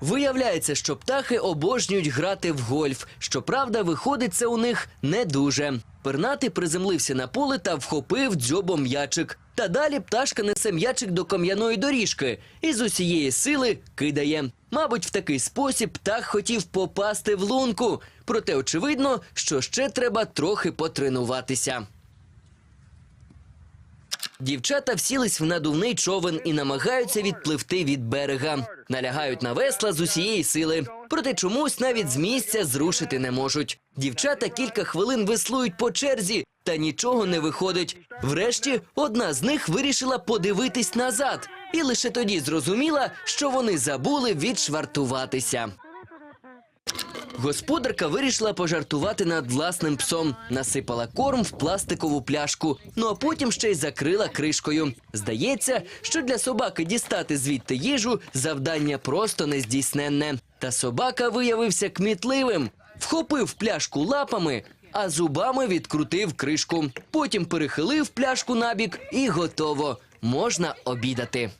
Виявляється, що птахи обожнюють грати в гольф. Щоправда, виходить це у них не дуже. Пернатий приземлився на поле та вхопив дзьобом м'ячик. Та далі пташка несе м'ячик до кам'яної доріжки і з усієї сили кидає. Мабуть, в такий спосіб птах хотів попасти в лунку. Проте очевидно, що ще треба трохи потренуватися. Дівчата всілись в надувний човен і намагаються відпливти від берега. Налягають на весла з усієї сили. Проте чомусь навіть з місця зрушити не можуть. Дівчата кілька хвилин веслують по черзі, та нічого не виходить. Врешті одна з них вирішила подивитись назад, і лише тоді зрозуміла, що вони забули відшвартуватися. Господарка вирішила пожартувати над власним псом, насипала корм в пластикову пляшку, ну а потім ще й закрила кришкою. Здається, що для собаки дістати звідти їжу завдання просто нездійсненне. Та собака виявився кмітливим, вхопив пляшку лапами, а зубами відкрутив кришку. Потім перехилив пляшку набік і готово. Можна обідати.